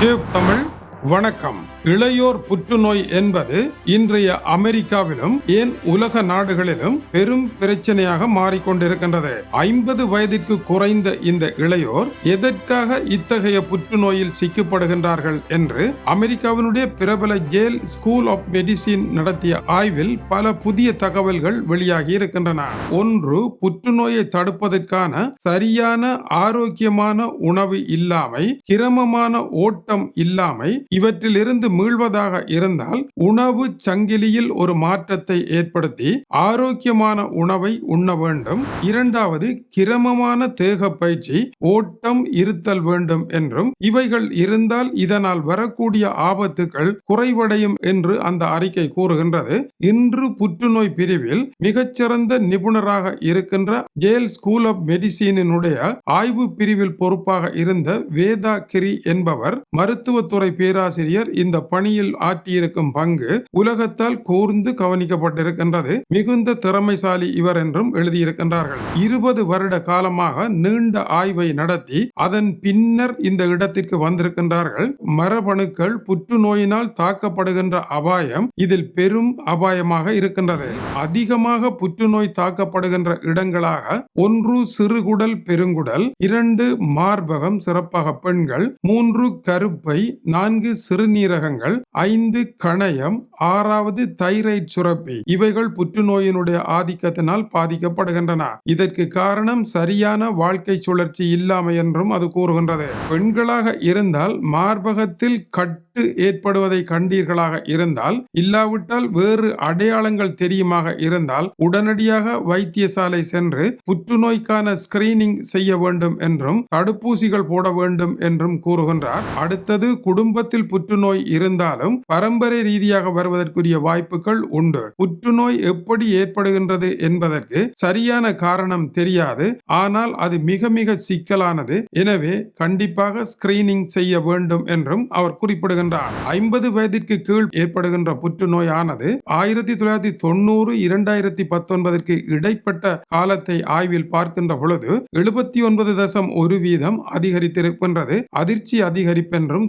Tube Tamil வணக்கம். இளையோர் புற்றுநோய் என்பது இன்றைய அமெரிக்காவிலும் ஏன் உலக நாடுகளிலும் பெரும் பிரச்சனையாக மாறிக்கொண்டிருக்கின்றது. ஐம்பது வயதிற்கு குறைந்த இந்த இளையோர் எதற்காக இத்தகைய புற்றுநோயில் சிக்கப்படுகின்றார்கள் என்று அமெரிக்காவினுடைய பிரபல ஜேல் ஸ்கூல் ஆஃப் மெடிசின் நடத்திய ஆய்வில் பல புதிய தகவல்கள் வெளியாகி இருக்கின்றன. ஒன்று புற்றுநோயை தடுப்பதற்கான சரியான ஆரோக்கியமான உணவு இல்லாமை கிரமமான ஓட்டம் இல்லாமை இவற்றிலிருந்து மீள்வதாக இருந்தால் உணவு சங்கிலியில் ஒரு மாற்றத்தை ஏற்படுத்தி ஆரோக்கியமான உணவை உண்ண வேண்டும். இரண்டாவது கிரமமான தேக பயிற்சி ஓட்டம் இருத்தல் வேண்டும் என்றும். இவைகள் இருந்தால் இதனால் வரக்கூடிய ஆபத்துகள் குறைவடையும் என்று அந்த அறிக்கை கூறுகின்றது. இன்று புற்றுநோய் பிரிவில் மிகச்சிறந்த நிபுணராக இருக்கின்ற ஜேல் ஸ்கூல் ஆஃப் மெடிசினுடைய ஆய்வு பிரிவில் பொறுப்பாக இருந்த வேதா கிரி என்பவர் மருத்துவத்துறை பேராசிரியர் இந்த பணியில் ஆற்றியிருக்கும் பங்கு உலகத்தால் கூர்ந்து கவனிக்கப்பட்டிருக்கின்றது. மிகுந்த திறமைசாலி இவர் என்றும் எழுதியிருக்கின்றார்கள். இருபது வருட காலமாக நீண்ட ஆய்வை நடத்தி அதன் பின்னர் இந்த இடத்திற்கு வந்திருக்கின்றார்கள். மரபணுக்கள் புற்றுநோயினால் தாக்கப்படுகின்ற அபாயம் இதில் பெரும் அபாயமாக இருக்கின்றது. அதிகமாக புற்றுநோய் தாக்கப்படுகின்ற இடங்களாக ஒன்று சிறுகுடல் பெருங்குடல் இரண்டு மார்பகம் சிறப்பாக பெண்கள் மூன்று கருப்பை நான்கு சிறுநீரகங்கள் ஐந்து கணையம் ஆறாவது தைராய்டு சுரப்பி. இவைகள் புற்றுநோயினுடைய ஆதிக்கத்தினால் பாதிக்கப்படுகின்றன. இதற்கு காரணம் சரியான வாழ்க்கை சுழற்சி இல்லாமை என்றும் அது கூறுகின்றது. பெண்களாக இருந்தால் மார்பகத்தில் கட்டு ஏற்படுவதை கண்டீர்களாக இருந்தால் இல்லாவிட்டால் வேறு அடையாளங்கள் தெரியுமாக இருந்தால் உடனடியாக வைத்தியசாலை சென்று புற்றுநோய்க்கான ஸ்கிரீனிங் செய்ய வேண்டும் என்றும் தடுப்பூசிகள் போட வேண்டும் என்றும் கூறுகின்றார். அடுத்தது குடும்பத்தில் புற்றுநோய் இருந்தாலும் பரம்பரை ரீதியாக வருவதற்குரிய வாய்ப்புகள் உண்டு. புற்றுநோய் எப்படி ஏற்படுகின்றது என்பதற்கு சரியான காரணம் தெரியாது. ஆனால் அது மிக மிக சிக்கலானது. எனவே கண்டிப்பாக ஸ்கிரீனிங் செய்ய வேண்டும் என்றும் அவர் குறிப்பிடுகின்றார். ஐம்பது வயதிற்கு கீழ் ஏற்படுகின்ற புற்றுநோய் ஆனது ஆயிரத்தி தொள்ளாயிரத்தி தொண்ணூறு இரண்டாயிரத்தி பத்தொன்பதற்கு இடைப்பட்ட காலத்தை ஆய்வில் பார்க்கின்ற பொழுது எழுபத்தி ஒன்பது தசம் ஒரு வீதம் அதிகரித்திருக்கின்றது. அதிர்ச்சி அதிகரிப்பென்றும்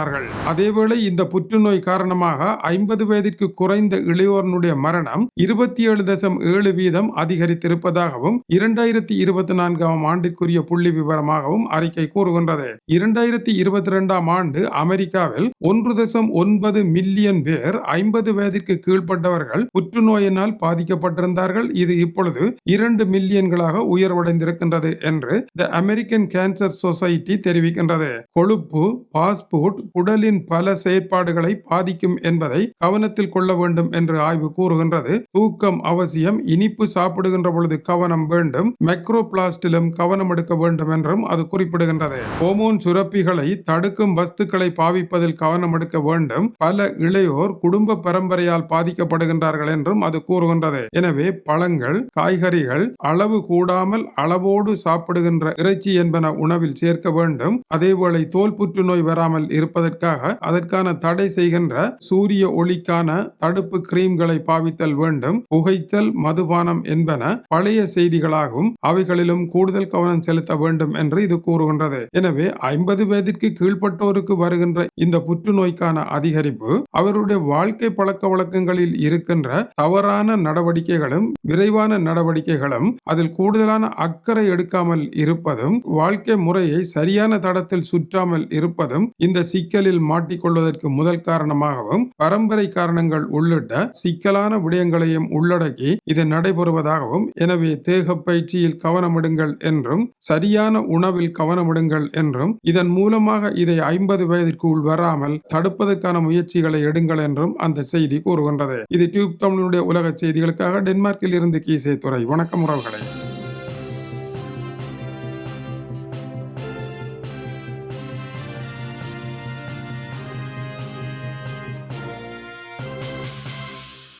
சுட்டிக்காட்டுகின்றார்கள் அதேவேளை இந்த புற்றுநோய் காரணமாக ஐம்பது வயதிற்கு குறைந்த இளையோரனுடைய மரணம் இருபத்தி ஏழு தசம் ஏழு வீதம் அதிகரித்திருப்பதாகவும் இரண்டாயிரத்தி இருபத்தி நான்காம் ஆண்டிற்குரிய புள்ளி விவரமாகவும் அறிக்கை கூறுகின்றது. இரண்டாயிரத்தி இருபத்தி இரண்டாம் ஆண்டு அமெரிக்காவில் ஒன்று தசம் ஒன்பது மில்லியன் பேர் ஐம்பது வயதிற்கு கீழ்ப்பட்டவர்கள் புற்றுநோயினால் பாதிக்கப்பட்டிருந்தார்கள். இது இப்பொழுது இரண்டு மில்லியன்களாக உயர்வடைந்திருக்கின்றது என்று த அமெரிக்கன் கேன்சர் சொசைட்டி தெரிவிக்கின்றது. கொழுப்பு பாஸ்போர்ட் உடலின் பல செயற்பாடுகளை பாதிக்கும் என்பதை கவனத்தில் கொள்ள வேண்டும் என்று ஆய்வு கூறுகின்றது. தூக்கம் அவசியம் இனிப்பு சாப்பிடுகின்ற பொழுது கவனம் வேண்டும். மைக்ரோ பிளாஸ்டிலும் கவனம் எடுக்க வேண்டும் என்றும் அது குறிப்பிடுகின்றது. ஹோமோன் சுரப்பிகளை தடுக்கும் வஸ்துக்களை பாவிப்பதில் கவனம் எடுக்க வேண்டும். பல இளையோர் குடும்ப பரம்பரையால் பாதிக்கப்படுகின்றார்கள் என்றும் அது கூறுகின்றது. எனவே பழங்கள் காய்கறிகள் அளவு கூடாமல் அளவோடு சாப்பிடுகின்ற இறைச்சி என்பன உணவில் சேர்க்க வேண்டும். அதேவேளை தோல் புற்றுநோய் வராமல் இருப்பதற்காக அதற்கான தடை செய்கின்ற சூரிய ஒளிக்கான தடுப்பு கிரீம்களை பாவித்தல் வேண்டும். புகைத்தல் மதுபானம் என்பன பழைய செய்திகளாகவும் அவைகளிலும் கூடுதல் கவனம் செலுத்த வேண்டும் என்று இது கூறுகின்றது. எனவே ஐம்பது வயதிற்கு கீழ்பட்டோருக்கு வருகின்ற இந்த புற்றுநோய்க்கான அதிகரிப்பு அவருடைய வாழ்க்கை பழக்க வழக்கங்களில் இருக்கின்ற தவறான நடவடிக்கைகளும் விரைவான நடவடிக்கைகளும் அதில் கூடுதலான அக்கறை எடுக்காமல் இருப்பதும் வாழ்க்கை முறையை சரியான தடத்தில் சுற்றாமல் இருப்பதும் இந்த சிக்கலில் மாட்டிக்கொள்வதற்கு முதல் காரணமாகவும் பரம்பரை காரணங்கள் உள்ளிட்ட சிக்கலான விடயங்களையும் உள்ளடக்கி இது நடைபெறுவதாகவும் எனவே தேக பயிற்சியில் கவனமிடுங்கள் என்றும் சரியான உணவில் கவனமிடுங்கள் என்றும் இதன் மூலமாக இதை ஐம்பது வயதிற்குள் வராமல் தடுப்பதற்கான முயற்சிகளை எடுங்கள் என்றும் அந்த செய்தி கூறுகின்றது. இது டியூப் தமிழுடைய உலக செய்திகளுக்காக டென்மார்க்கில் இருந்து கீசே துறை வணக்கம் உறவுகளை.